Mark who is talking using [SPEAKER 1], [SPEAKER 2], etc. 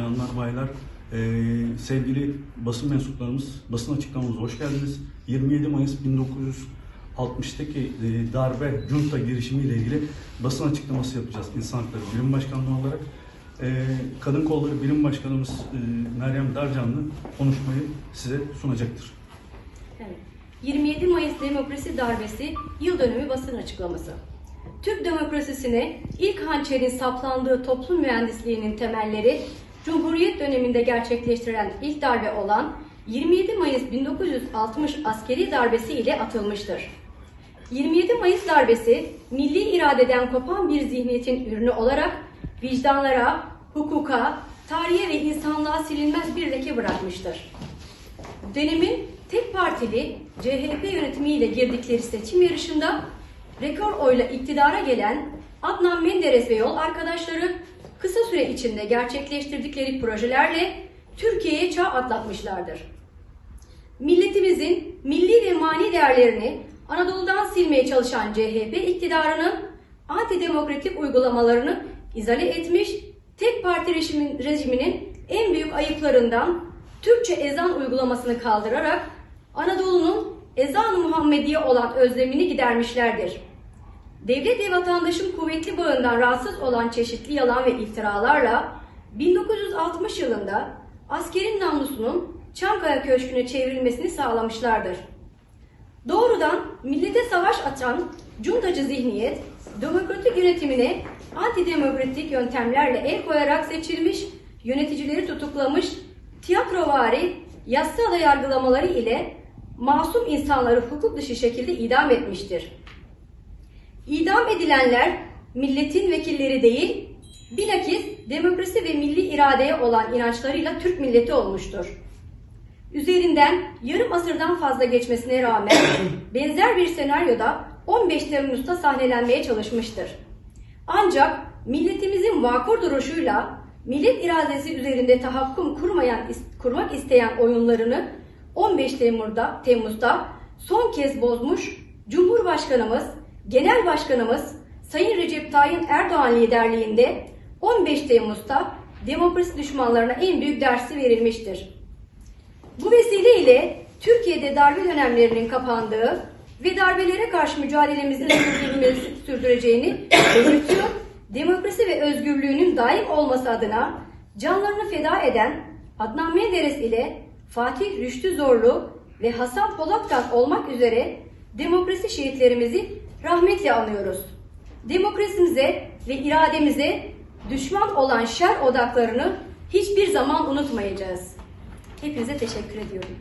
[SPEAKER 1] bayanlar, baylar, e, sevgili basın mensuplarımız, basın açıklamamıza hoş geldiniz. 27 Mayıs 1960'taki e, darbe, junta girişimiyle ilgili basın açıklaması yapacağız İnsan Hakları Bilim Başkanlığı olarak. E, Kadın Kolları Bilim Başkanımız e, Meryem Darcanlı konuşmayı size sunacaktır.
[SPEAKER 2] Evet. 27 Mayıs Demokrasi Darbesi yıl dönümü basın açıklaması. Türk demokrasisine ilk hançerin saplandığı toplum mühendisliğinin temelleri Cumhuriyet döneminde gerçekleştirilen ilk darbe olan 27 Mayıs 1960 askeri darbesi ile atılmıştır. 27 Mayıs darbesi milli iradeden kopan bir zihniyetin ürünü olarak vicdanlara, hukuka, tarihe ve insanlığa silinmez bir leke bırakmıştır. Dönemin tek partili CHP yönetimiyle girdikleri seçim yarışında rekor oyla iktidara gelen Adnan Menderes ve yol arkadaşları kısa süre içinde gerçekleştirdikleri projelerle Türkiye'ye çağ atlatmışlardır. Milletimizin milli ve mani değerlerini Anadolu'dan silmeye çalışan CHP iktidarının antidemokratik uygulamalarını izale etmiş, tek parti rejimin, rejiminin en büyük ayıplarından Türkçe ezan uygulamasını kaldırarak Anadolu'nun ezan-ı Muhammediye olan özlemini gidermişlerdir. Devlet ve vatandaşın kuvvetli bağından rahatsız olan çeşitli yalan ve iftiralarla 1960 yılında askerin namlusunun Çankaya Köşkü'ne çevrilmesini sağlamışlardır. Doğrudan millete savaş açan cuntacı zihniyet, demokratik yönetimine antidemokratik yöntemlerle el koyarak seçilmiş, yöneticileri tutuklamış, tiyatrovari, yassı da yargılamaları ile masum insanları hukuk dışı şekilde idam etmiştir. İdam edilenler milletin vekilleri değil, bilakis demokrasi ve milli iradeye olan inançlarıyla Türk milleti olmuştur. Üzerinden yarım asırdan fazla geçmesine rağmen benzer bir senaryoda 15 Temmuz'da sahnelenmeye çalışmıştır. Ancak milletimizin vakur duruşuyla millet iradesi üzerinde tahakküm kurmayan, kurmak isteyen oyunlarını 15 Temmuz'da, Temmuz'da son kez bozmuş Cumhurbaşkanımız, Genel Başkanımız Sayın Recep Tayyip Erdoğan liderliğinde 15 Temmuz'da demokrasi düşmanlarına en büyük dersi verilmiştir. Bu vesileyle Türkiye'de darbe dönemlerinin kapandığı ve darbelere karşı mücadelemizin sürdüreceğini belirtiyor. Demokrasi ve özgürlüğünün daim olması adına canlarını feda eden Adnan Menderes ile Fatih Rüştü Zorlu ve Hasan Polatkan olmak üzere demokrasi şehitlerimizi rahmetle anıyoruz. Demokrasimize ve irademize düşman olan şer odaklarını hiçbir zaman unutmayacağız. Hepinize teşekkür ediyorum.